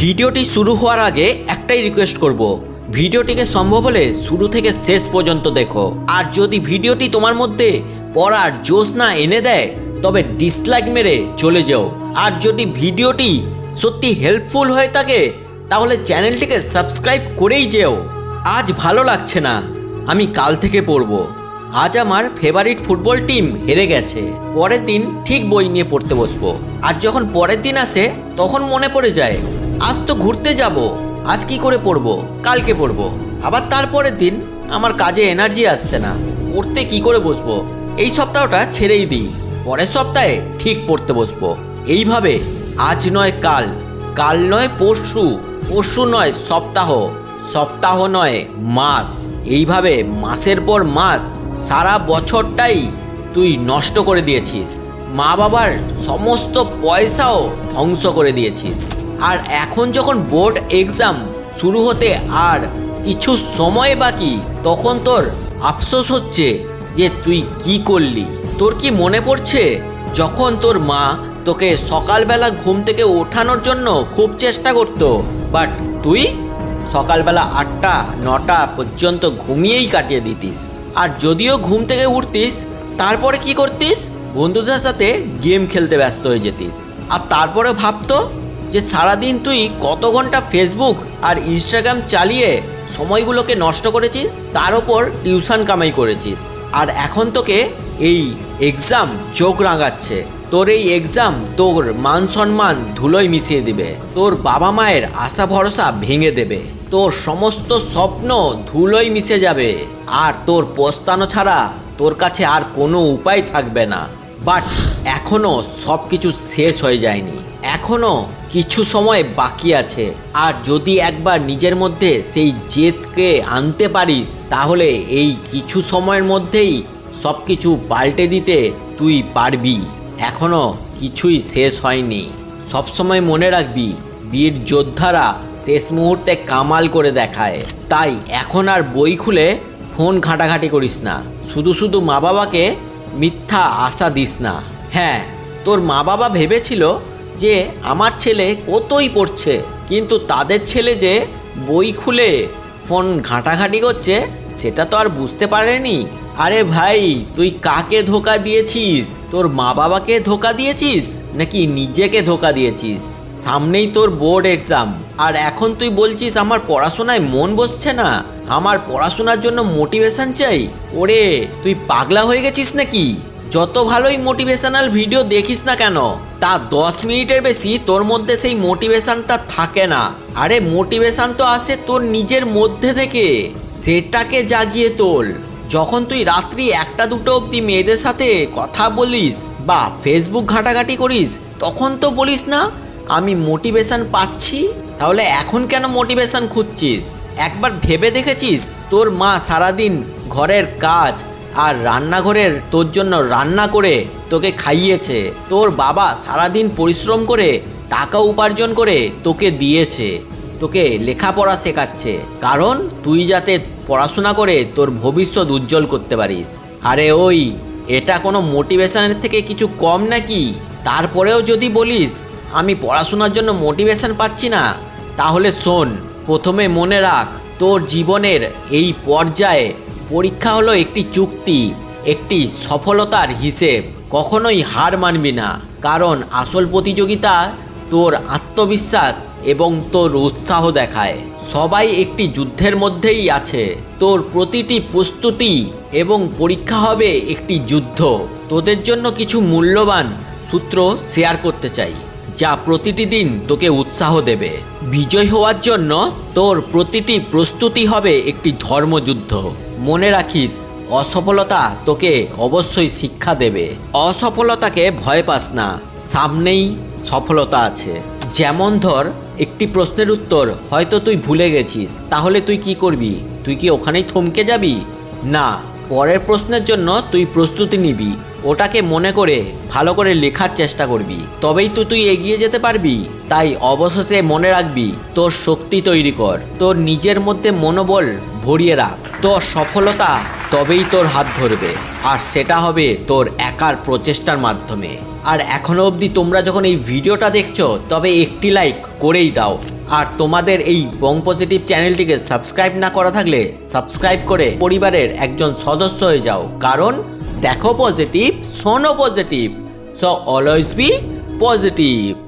ভিডিওটি শুরু হওয়ার আগে একটাই রিকোয়েস্ট করব। ভিডিওটিকে সম্ভব হলে শুরু থেকে শেষ পর্যন্ত দেখো। আর যদি ভিডিওটি তোমার মধ্যে পড়ার জোশ না এনে দেয়, তবে ডিসলাইক মেরে চলে যাও। আর যদি ভিডিওটি সত্যি হেল্পফুল হয়ে থাকে, তাহলে চ্যানেলটিকে সাবস্ক্রাইব করেই যেও। আজ ভালো লাগছে না, আমি কাল থেকে পড়ব। আজ আমার ফেভারিট ফুটবল টিম হেরে গেছে। পরের দিন ঠিক বই নিয়ে পড়তে বসবো। আর যখন পরের দিন আসে, তখন মনে পড়ে যায় আজ তো ঘুরতে যাব। আজ কি করে পড়ব? কালকে পড়ব। আবার তারপরের দিন আমার কাজে এনার্জি আসছে না। পড়তে কি করে বসবো? এই সপ্তাহটা ছেড়েই দিই। পরের সপ্তাহে ঠিক পড়তে বসবো। এইভাবে আজ নয় কাল। কাল নয় পরশু। পরশু নয় সপ্তাহ। সপ্তাহ নয় মাস। এইভাবে মাসের পর মাস সারা বছরটাই তুই নষ্ট করে দিয়েছিস। মা বাবার সমস্ত পয়সাও ধ্বংস করে দিয়েছিস। আর এখন যখন বোর্ড এক্সাম শুরু হতে আর কিছু সময় বাকি, তখন তোর আফসোস হচ্ছে যে তুই কি করলি। তোর কি মনে পড়ছে? যখন তোর মা তোকে সকালবেলা ঘুম থেকে ওঠানোর জন্য খুব চেষ্টা করতো বাট তুই সকালবেলা আটটা, নটা পর্যন্ত ঘুমিয়েই কাটিয়ে দিতিস। আর যদিও ঘুম থেকে উঠতিস, তারপরে কি করতিস? বন্ধুদের সাথে গেম খেলতে ব্যস্ত হয়ে যেতিস। আর তারপরে ভাবতো যে সারাদিন তুই কত ঘণ্টা ফেসবুক আর ইনস্টাগ্রাম চালিয়ে সময়গুলোকে নষ্ট করেছিস, তার ওপর টিউশন কামাই করেছিস। আর এখন তোকে এই এক্সাম চোখ রাঙাচ্ছে। তোর এই এক্সাম তোর মান সম্মান ধুলোয় মিশিয়ে দিবে। তোর বাবা মায়ের আশা ভরসা ভেঙে দেবে। তোর সমস্ত স্বপ্ন ধুলোয় মিশে যাবে। আর তোর পস্তানো ছাড়া তোর কাছে আর কোনো উপায় থাকবে না। বাট এখনও সব কিছু শেষ হয়ে যায়নি। এখনও কিছু সময় বাকি আছে। আর যদি একবার নিজের মধ্যে সেই জেদকে আনতে পারিস, তাহলে এই কিছু সময়ের মধ্যেই সব কিছু পাল্টে দিতে তুই পারবি। এখনও কিছুই শেষ হয়নি। সবসময় মনে রাখবি, বীর যোদ্ধারা শেষ মুহূর্তে কামাল করে দেখায়। তাই এখন আর বই খুলে ফোন ঘাঁটাঘাঁটি করিস না। শুধু শুধু মা বাবাকে মিথ্যা আশা দিস না। হ্যাঁ তোর মা বাবা ভেবেছিল যে আমার ছেলে কতই পড়ছে, কিন্তু তাদের ছেলে যে বই খুলে ফোন ঘাঁটাঘাঁটি করছে, সেটা তো আর বুঝতে পারেনি। আরে ভাই, তুই কাকে ধোকা দিয়েছিস? তোর মা বাবাকে ধোকা দিয়েছিস, নাকি নিজেকে ধোকা দিয়েছিস? সামনেই তোর বোর্ড এক্সাম, আর এখন তুই বলছিস আমার পড়াশোনায় মন বসছে না? আমার পড়াশোনার জন্য মোটিভেশন চাই? ওরে, তুই পাগলা হয়ে গেছিস নাকি? যত ভালোই মোটিভেশনাল ভিডিও দেখিস না কেন, তা দশ মিনিটের বেশি তোর মধ্যে সেই মোটিভেশনটা থাকে না। আরে মোটিভেশন তো আসে তোর নিজের মধ্যে থেকে। সেটাকে জাগিয়ে তোল। যখন তুই রাত্রি একটা দুটো অবধি মেয়েদের সাথে কথা বলিস বা ফেসবুক ঘাঁটাঘাঁটি করিস, তখন তো বলিস না, আমি মোটিভেশন পাচ্ছি? তাহলে এখন কেন মোটিভেশন খুঁজছিস? একবার ভেবে দেখেছিস? তোর মা সারাদিন ঘরের কাজ আর রান্নাঘরের তোর জন্য রান্না করে তোকে খাইয়েছে। তোর বাবা সারাদিন পরিশ্রম করে টাকা উপার্জন করে তোকে দিয়েছে। তোকে লেখাপড়া শেখাচ্ছে। কারণ তুই যাতে পড়াশোনা করে তোর ভবিষ্যৎ উজ্জ্বল করতে পারিস। আরে ওই, এটা কোনো মোটিভেশনের থেকে কিছু কম নাকি? তারপরেও যদি বলিস আমি পড়াশোনার জন্য মোটিভেশন পাচ্ছি না। তাহলে শোন, প্রথমে মনে রাখ, তোর জীবনের এই পর্যায়ে পরীক্ষা হলো একটি চুক্তি, একটি সফলতার হিসেব। কখনোই হার মানবি না। কারণ আসল প্রতিযোগিতা তোর আত্মবিশ্বাস এবং তোর উৎসাহ দেখায়। সবাই একটি যুদ্ধের মধ্যেই আছে। তোর প্রতিটি প্রস্তুতি এবং পরীক্ষা হবে একটি যুদ্ধ। তোদের জন্য কিছু মূল্যবান সূত্র শেয়ার করতে চাই। যা প্রতিটি দিন তোকে উৎসাহ দেবে। বিজয় হওয়ার জন্য তোর প্রতিটি প্রস্তুতি হবে একটি ধর্মযুদ্ধ। মনে রাখিস, অসফলতা তোকে অবশ্যই শিক্ষা দেবে। অসফলতাকে ভয় পাস না, সামনেই সফলতা আছে। যেমন ধর, একটি প্রশ্নের উত্তর হয়তো তুই ভুলে গেছিস, তাহলে তুই কি করবি? তুই কি ওখানেই থমকে যাবি? না, পরের প্রশ্নের জন্য তুই প্রস্তুতি নিবি। ওটাকে মনে করে, ভালো করে লেখার চেষ্টা করবি। তবেই তো তুই এগিয়ে যেতে পারবি। তাই অবশেষে মনে রাখবি, তোর শক্তি তৈরি কর। তোর নিজের মধ্যে মনোবল ভরিয়ে রাখ। তোর সফলতা তবেই তোর হাত ধরবে। আর সেটা হবে তোর একার প্রচেষ্টার মাধ্যমে। আর এখনও অবধি তোমরা যখন এই ভিডিওটা দেখছ, তবে একটি লাইক করেই দাও। আর তোমাদের এই বং পজিটিভ চ্যানেলটিকে সাবস্ক্রাইব না করা থাকলে, সাবস্ক্রাইব করে পরিবারের একজন সদস্য হয়ে যাও। কারণ দেখো পজিটিভ শোনো positive so always be positive